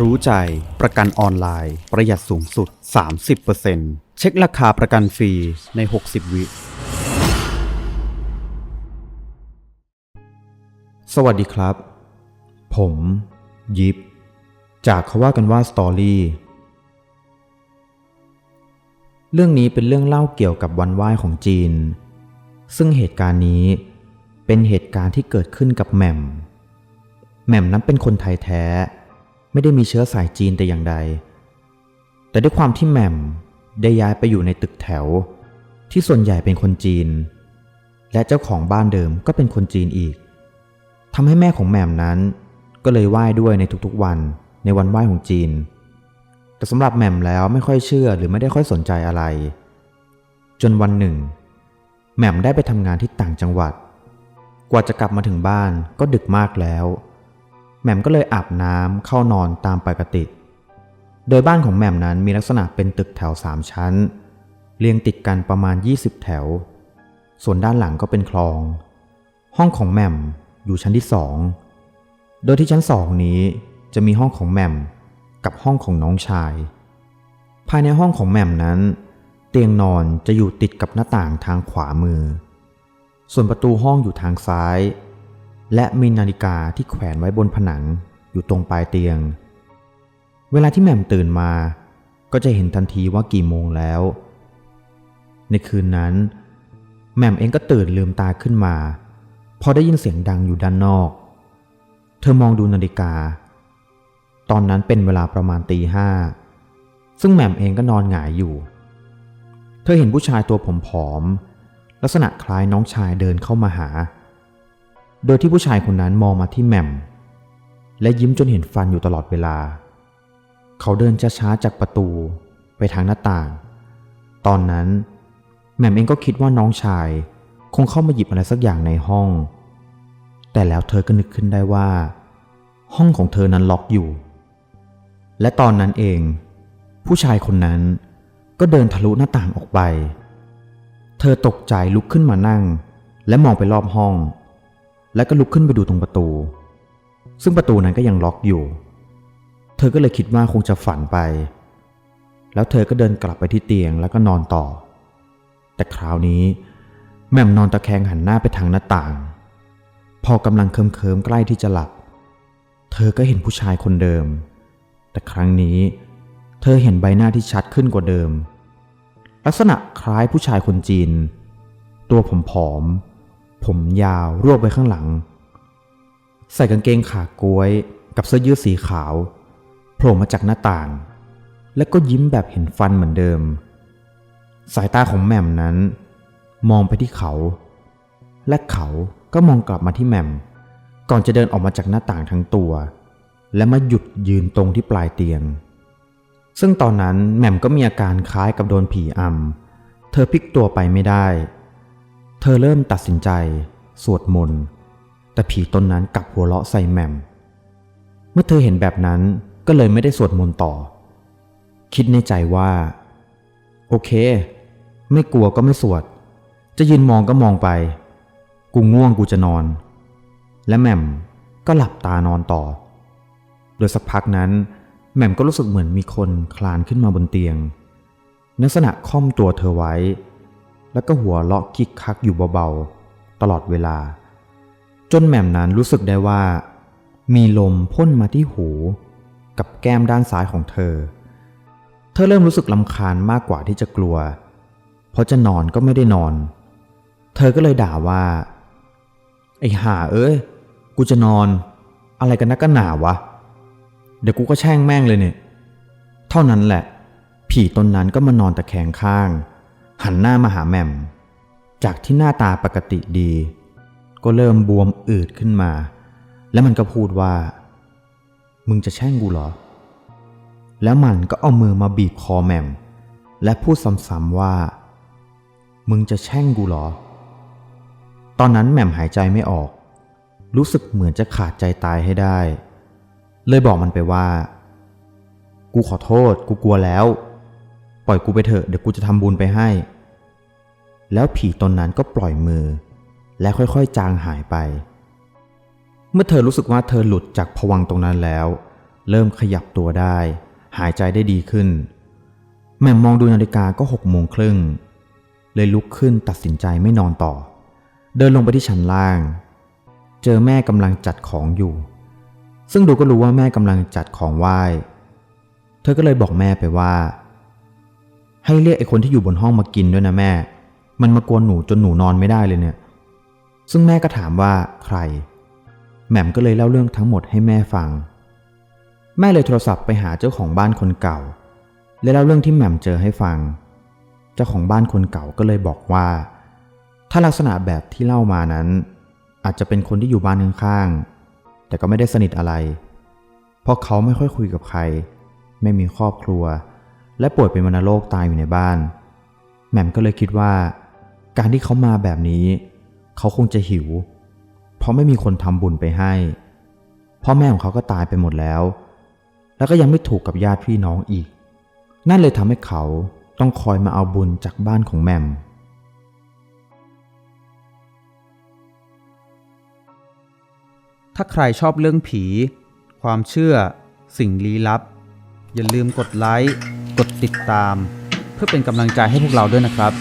รู้ใจ ประกันออนไลน์ ประหยัดสูงสุด 30%เช็คราคาประกันฟรีใน 60 วิ สวัสดีครับ ผม ยิปจากเขาว่ากันว่าสตอรี่เรื่องนี้เป็นเรื่องเล่าเกี่ยวกับวันไหว้ของจีน ซึ่งเหตุการณ์นี้เป็นเหตุการณ์ที่เกิดขึ้นกับแหม่ม แหม่มนั้นเป็นคนไทยแท้ ไม่ได้มีเชื้อสายจีนแต่อย่างใด แต่ด้วยความที่แหม่มได้ย้ายไปอยู่ในตึกแถว ที่ส่วนใหญ่เป็นคนจีน และเจ้าของบ้านเดิมก็เป็นคนจีนอีกทำให้แม่ของแหม่มนั้น ก็เลยไหว้ด้วยในทุกๆวันในวันไหว้ของจีน แต่สำหรับแหม่มแล้วไม่ค่อยเชื่อหรือไม่ได้ค่อยสนใจอะไร จนวันหนึ่ง แหม่มได้ไปทำงานที่ต่างจังหวัด กว่าจะกลับมาถึงบ้านก็ดึกมากแล้ว ม่มก็เลยอาบน้ำเข้านอนตามปกติ โดยบ้านของแหม่มนั้นมีลักษณะเป็นตึกแถวสามชั้น เรียงติดกันประมาณ 20 แถว ส่วนด้านหลังก็เป็นคลอง ห้องของแหม่มอยู่ชั้นที่สองโดยที่ชั้นสองนี้จะมีห้องของแหม่มกับห้องของน้องชาย ภายในห้องของแหม่มนั้น เตียงนอนจะอยู่ติดกับหน้าต่างทางขวามือ ส่วนประตูห้องอยู่ทางซ้าย และมีนาฬิกาที่แขวนไว้บนผนังอยู่ตรงปลายเตียง เวลาที่แหม่มตื่นมา ก็จะเห็นทันทีว่ากี่โมงแล้ว ในคืนนั้น แหม่มเองก็ตื่นลืมตาขึ้นมาพอได้ยินเสียงดังอยู่ด้านนอก เธอมองดูนาฬิกา ตอนนั้นเป็นเวลาประมาณตีห้า ซึ่งแหม่มเองก็นอนหงายอยู่ เธอเห็นผู้ชายตัวผอมๆลักษณะคล้ายน้องชายเดินเข้ามาหา โดยที่ผู้ชายคนนั้นมองมาที่แหม่ม และยิ้มจนเห็นฟันอยู่ตลอดเวลา เขาเดินช้าๆจากประตูไปทางหน้าต่าง ตอนนั้นแหม่มเองก็คิดว่าน้องชาย คงเข้ามาหยิบอะไรสักอย่างในห้อง แต่แล้วเธอก็นึกขึ้นได้ว่า ห้องของเธอนั้นล็อกอยู่ และตอนนั้นเอง ผู้ชายคนนั้นก็เดินทะลุหน้าต่างออกไป เธอตกใจลุกขึ้นมานั่ง และมองไปรอบห้อง แล้วก็ลุกขึ้นไปดูตรงประตู ซึ่งประตูนั้นก็ยังล็อกอยู่ เธอก็เลยคิดว่าคงจะฝันไป แล้วเธอก็เดินกลับไปที่เตียงแล้วก็นอนต่อ แต่คราวนี้แม่มนอนตะแคงหันหน้าไปทางหน้าต่าง พอกำลังเคิมๆใกล้ที่จะหลับ เธอก็เห็นผู้ชายคนเดิม แต่ครั้งนี้ เธอเห็นใบหน้าที่ชัดขึ้นกว่าเดิม ลักษณะคล้ายผู้ชายคนจีน ตัวผมผอม ผมยาวรวบไปข้างหลัง ใส่กางเกงขากล้วยกับเสื้อยืดสีขาวโผล่มาจากหน้าต่าง และก็ยิ้มแบบเห็นฟันเหมือนเดิม สายตาของแหม่มนั้น มองไปที่เขา และเขาก็มองกลับมาที่แหม่ม ก่อนจะเดินออกมาจากหน้าต่างทั้งตัว และมาหยุดยืนตรงที่ปลายเตียง ซึ่งตอนนั้นแหม่มก็มีอาการคล้ายกับโดนผีอำเธอพลิกตัวไปไม่ได้ เธอเริ่มตัดสินใจสวดมนต์ แต่ผีตนนั้นกลับหัวเราะใส่แหม่มเมื่อเธอเห็นแบบนั้นก็เลยไม่ได้สวดมนต์ต่อ คิดในใจว่า โอเค ไม่กลัวก็ไม่สวด จะยืนมองก็มองไป กูง่วงกูจะนอน และแหม่มก็หลับตานอนต่อ โดยสักพักนั้น แหม่มก็รู้สึกเหมือนมีคนคลานขึ้นมาบนเตียงลักษณะค่อมตัวเธอไว้ แล้วก็หัวเราะคิกคักอยู่เบาๆ ตลอดเวลา จนแหม่มนั้นรู้สึกได้ว่า มีลมพ่นมาที่หู กับแก้มด้านซ้ายของเธอ เธอเริ่มรู้สึกลำคาญมากกว่าที่จะกลัว เพราะจะนอนก็ไม่ได้นอน เธอก็เลยด่าว่า ไอ้ห่าเอ้ย กูจะนอน อะไรกันนักกันหนาวะ เดี๋ยวกูก็แช่งแม่งเลยเนี่ย เท่านั้นแหละ ผีตนนั้นก็มานอนตะแคงข้าง หันหน้ามาหาแหม่ม จากที่หน้าตาปกติดี ก็เริ่มบวมอืดขึ้นมา แล้วมันก็พูดว่า มึงจะแช่งกูเหรอ แล้วมันก็เอามือมาบีบคอแหม่ม และพูดซ้ำๆว่า มึงจะแช่งกูเหรอ ตอนนั้นแหม่มหายใจไม่ออก รู้สึกเหมือนจะขาดใจตายให้ได้ เลยบอกมันไปว่า กูขอโทษ กูกลัวแล้ว ปล่อยกูไปเถอะเดี๋ยวกูจะทำบุญไปให้ แล้วผีตนนั้นก็ปล่อยมือ และค่อยๆจางหายไป เมื่อเธอรู้สึกว่าเธอหลุดจากผวังตรงนั้นแล้ว เริ่มขยับตัวได้ หายใจได้ดีขึ้น แม่มองดูนาฬิกาก็หกโมงครึ่งเลยลุกขึ้นตัดสินใจไม่นอนต่อ เดินลงไปที่ชั้นล่าง เจอแม่กำลังจัดของอยู่ ซึ่งดูก็รู้ว่าแม่กำลังจัดของไหว้ เธอก็เลยบอกแม่ไปว่า ให้เรียกไอ้คนที่อยู่บนห้องมากินด้วยนะแม่ มันมากวนหนูจนหนูนอนไม่ได้เลยเนี่ย ซึ่งแม่ก็ถามว่าใคร แหม่มก็เลยเล่าเรื่องทั้งหมดให้แม่ฟัง แม่เลยโทรศัพท์ไปหาเจ้าของบ้านคนเก่า และเล่าเรื่องที่แหม่มเจอให้ฟัง เจ้าของบ้านคนเก่าก็เลยบอกว่า ถ้าลักษณะแบบที่เล่ามานั้น อาจจะเป็นคนที่อยู่บ้านข้างๆแต่ก็ไม่ได้สนิทอะไร เพราะเขาไม่ค่อยคุยกับใคร ไม่มีครอบครัว และป่วยเป็นวัณโรคตายอยู่ในบ้าน แหม่มก็เลยคิดว่า การที่เขามาแบบนี้ เขาคงจะหิว เพราะไม่มีคนทำบุญไปให้พ่อแม่ของเขาก็ตายไปหมดแล้ว แล้วก็ยังไม่ถูกกับญาติพี่น้องอีก นั่นเลยทำให้เขาต้องคอยมาเอาบุญจากบ้านของแหม่มถ้าใครชอบเรื่องผี ความเชื่อ สิ่งลี้ลับ อย่าลืมกดไลค์ กดติดตาม เพื่อเป็นกำลังใจให้พวกเราด้วยนะครับ